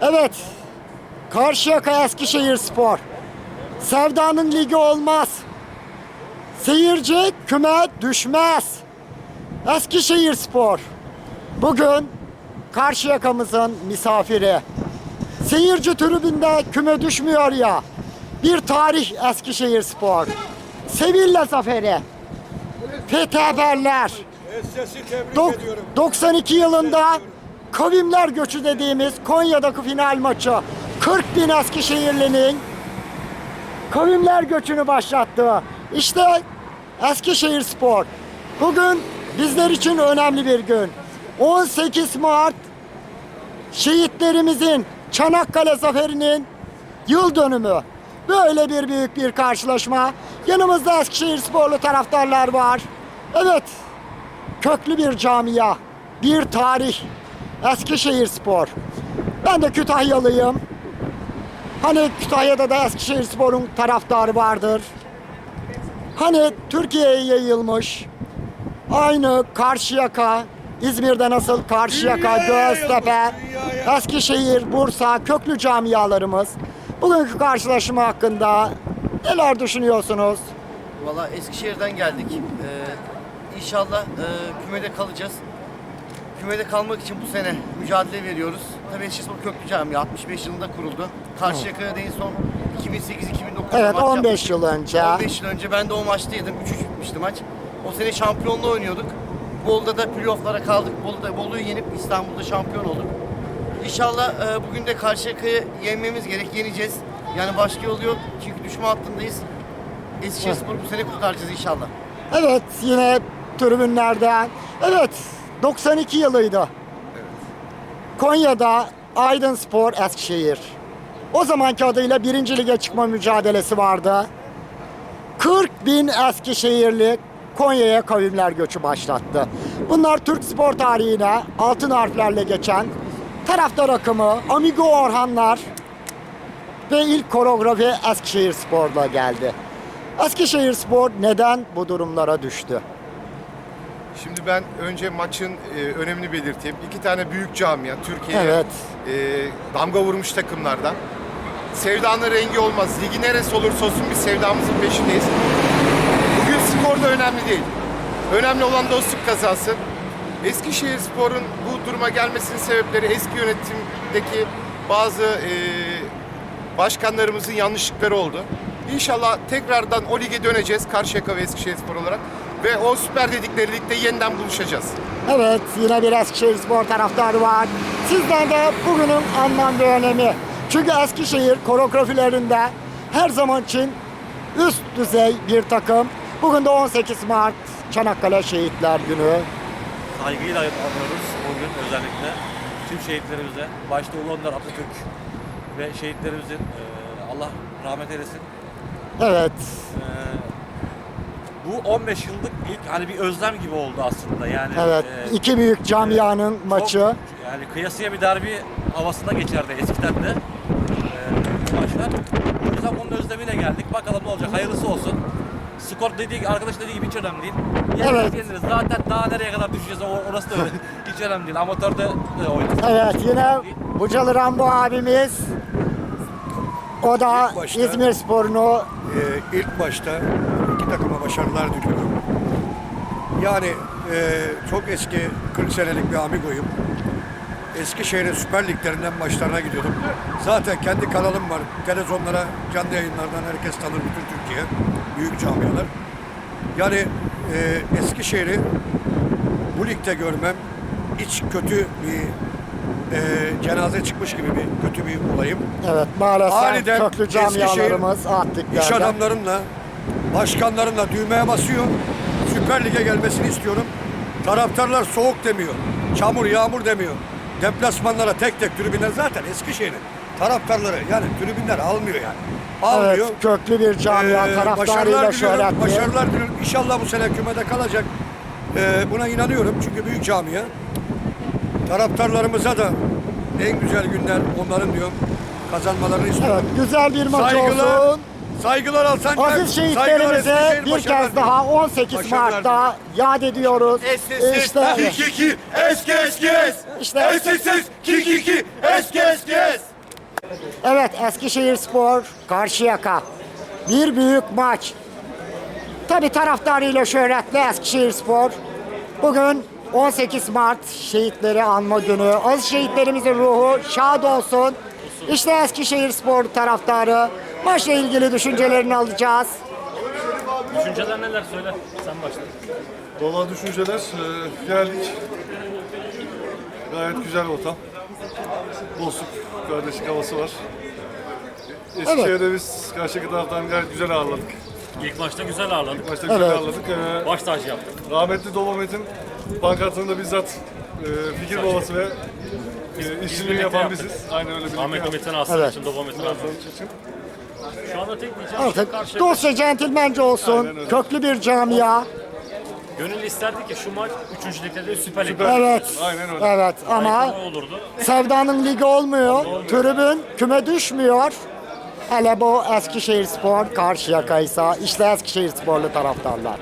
Evet. Karşıyaka Eskişehir Spor. Sevdanın ligi olmaz. Seyirci küme düşmez. Eskişehir Spor. Bugün Karşıyaka'mızın misafiri. Seyirci tribünde küme düşmüyor ya. Bir tarih Eskişehir Spor. Sevilla zaferi. Fethi haberler. Sesi tebrik Dok- ediyorum. 92 yılında kavimler göçü dediğimiz Konya'daki final maçı 40 bin Eskişehirli'nin kavimler göçünü başlattı. İşte Eskişehir Spor. Bugün bizler için önemli bir gün. 18 Mart şehitlerimizin Çanakkale Zaferi'nin yıl dönümü. Böyle bir büyük bir karşılaşma. Yanımızda Eskişehir sporlu taraftarlar var. Evet, köklü bir camia, bir tarih. Eskişehir Spor. Ben de Kütahyalıyım. Hani Kütahya'da da Eskişehir Spor'un taraftarı vardır. Hani Türkiye'ye yayılmış. Aynı Karşıyaka, İzmir'de nasıl Karşıyaka, Göztepe. Eskişehir, Bursa köklü camialarımız. Bugünkü karşılaşma hakkında neler düşünüyorsunuz? Valla Eskişehir'den geldik. Ee, inşallah e, kümede kalacağız. Kümede kalmak için bu sene mücadele veriyoruz. Tabii Eskişehir Köklü Camii 65 yılında kuruldu. Karşıyaka'ya da en son 2008-2009'da Evet maç 15 yapmıştık. yıl önce. 15 yıl önce ben de o maçtaydım. 3-3 bitmişti maç. O sene şampiyonluğu oynuyorduk. Bolu'da da playoff'lara kaldık. Bolu'da Bolu'yu yenip İstanbul'da şampiyon olduk. İnşallah e, bugün de Karşıyaka'yı yenmemiz gerek. Yeneceğiz. Yani başka yolu yok. Çünkü düşme hattındayız. Eskişehir Spor'u bu sene kurtaracağız inşallah. Evet yine tribünlerden. Evet 92 yılıydı. Konya'da Aydın Spor Eskişehir. O zamanki adıyla birinci lige çıkma mücadelesi vardı. 40 bin Eskişehirli Konya'ya kavimler göçü başlattı. Bunlar Türk spor tarihine altın harflerle geçen taraftar akımı, Amigo Orhanlar ve ilk koreografi Eskişehir Spor'la geldi. Eskişehir Spor neden bu durumlara düştü? Şimdi ben önce maçın e, önemini belirteyim. İki tane büyük camia Türkiye'ye Evet. e, damga vurmuş takımlardan. Sevdanın rengi olmaz. Ligi neresi olursa olsun biz sevdamızın peşindeyiz. Bugün skor da önemli değil. Önemli olan dostluk kazansın. Eskişehir Spor'un bu duruma gelmesinin sebepleri eski yönetimdeki bazı e, başkanlarımızın yanlışlıkları oldu. İnşallah tekrardan o lige döneceğiz Karşıyaka ve Eskişehir Spor olarak. Ve o süper dedikleri ligde yeniden buluşacağız. Evet yine bir Eskişehir Spor taraftarı var. Sizden de bugünün anlam ve önemi. Çünkü Eskişehir koreografilerinde her zaman için üst düzey bir takım. Bugün de 18 Mart Çanakkale Şehitler Günü. saygıyla anıyoruz bugün özellikle tüm şehitlerimize. Başta Ulu Önder Atatürk ve şehitlerimizin e, Allah rahmet eylesin. Evet. E, bu 15 yıllık ilk hani bir özlem gibi oldu aslında yani. Evet. e, iki büyük camianın çok- maçı. yani kıyasıya bir derbi havasında geçerdi eskiden de e, bu maçlar. O yüzden onun özlemiyle geldik. Bakalım ne olacak. Hayırlısı olsun. Skor dediği, arkadaş dediği gibi hiç önemli değil. Yeniriz, Evet. yeniriz. Zaten daha nereye kadar düşeceğiz o- orası da öyle. hiç önemli değil. Amatörde de oynuyoruz. Evet yine Bucalı Rambo abimiz. O da İzmir Spor'unu Ee, ilk başta iki takıma başarılar diliyorum. Yani e, çok eski 40 senelik bir amigoyum. Eskişehir'in Süper Liglerinden maçlarına gidiyordum. Zaten kendi kanalım var. Televizyonlara, canlı yayınlardan herkes tanır bütün Türkiye. Büyük camialar. Yani e, Eskişehir'i bu ligde görmem hiç kötü bir e, cenaze çıkmış gibi bir kötü bir olayım. evet maalesef Aniden köklü camialarımız attık İş adamlarınla, başkanlarınla düğmeye basıyor. Süper Lig'e gelmesini istiyorum. Taraftarlar soğuk demiyor. Çamur, yağmur demiyor. Deplasmanlara tek tek tribünler zaten Eskişehir'in taraftarları yani tribünler almıyor yani. Almıyor. Evet köklü bir camia Ee, taraftarıyla şöhretli. Başarılar diliyorum. İnşallah bu sene kümede kalacak. Ee, buna inanıyorum çünkü büyük camia. Taraftarlarımıza da en güzel günler onların diyorum kazanmalarını istiyorum. Evet güzel bir maç Saygılar, olsun. saygılar Alsancak. Aziz şehitlerimize bir kez daha 18 Başarılar Mart'ta yad ediyoruz. Es, es, es, İşte ki, ki, ki, es, ki, es, ki, es. İşte- Es, es, es, ki, ki, ki, es, ki, es, Evet Eskişehir Spor Karşıyaka. Bir büyük maç. Tabi taraftarıyla şöhretli Eskişehir Spor. Bugün 18 Mart şehitleri anma günü. Aziz şehitlerimizin ruhu şad olsun. İşte Eskişehir Spor taraftarı. Maçla ilgili düşüncelerini alacağız. Düşünceler neler söyle. Sen başla. Valla düşünceler e, geldik. Gayet güzel ortam. Dostluk, kardeşlik havası var. Eskişehir'de biz karşı taraftan gayet güzel ağırladık. İlk maçta güzel ağırladık. Başta güzel Evet. ağırladık. E, Baş tacı yaptık. rahmetli Pankartında bizzat e, fikir babası ve e, işçiliğini birlikte yapan biziz. Aynen öyle birlikte Ahmet yaptık. Metin Aslan Evet. için, Doba Metin Aslan için. için. Şu anda tek diyeceğim şey Artık karşı dostça centilmence olsun. Aynen öyle. Köklü bir camia. Gönül isterdi ki şu maç 3. ligde de Süper Lig'de. Evet. Aynen öyle. Evet ama olurdu. Sevdanın ligi olmuyor. Tribün küme düşmüyor. Hele bu Eskişehir Spor Karşıyaka'ysa işte Eskişehir Sporlu taraftarlar.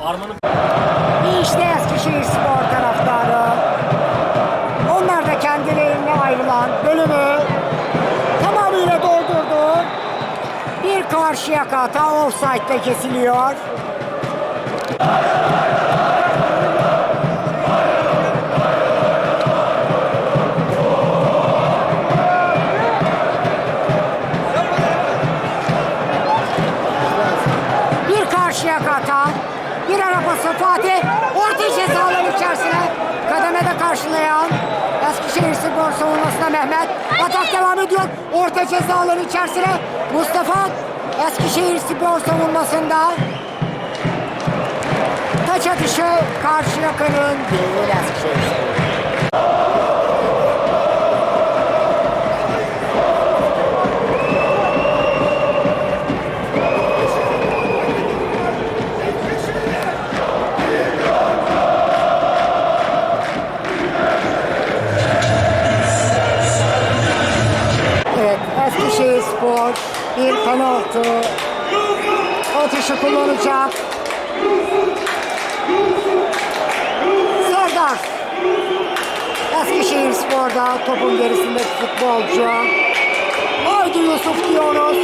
Armanın İşte Eskişehir Spor taraftarı. Onlar da kendilerine ayrılan bölümü tamamıyla doldurdu. Bir Karşıyaka hata offside'de kesiliyor. Bir karşıya kata, bir arabası Fatih, orta ceza alanı içerisine kademede karşılayan Eskişehir Spor savunmasına Mehmet. Atak devam ediyor. Orta ceza alanı içerisine Mustafa Eskişehir Spor savunmasında taç atışı Karşıyaka'nın değil Eskişehir Spor. Penaltı atışı kullanacak. Serdar. Eskişehir Spor'da topun gerisindeki futbolcu. Haydi Yusuf diyoruz.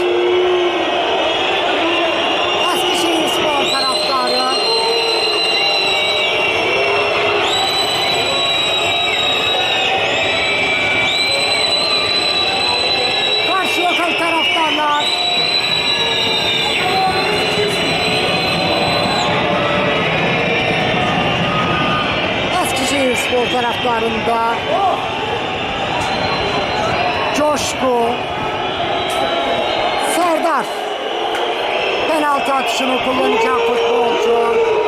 Eskişehir Spor taraftarı. Karşıyaka taraftarlar. Eskişehir Spor taraftarında coşku, Serdar penaltı atışını kullanacak futbolcu.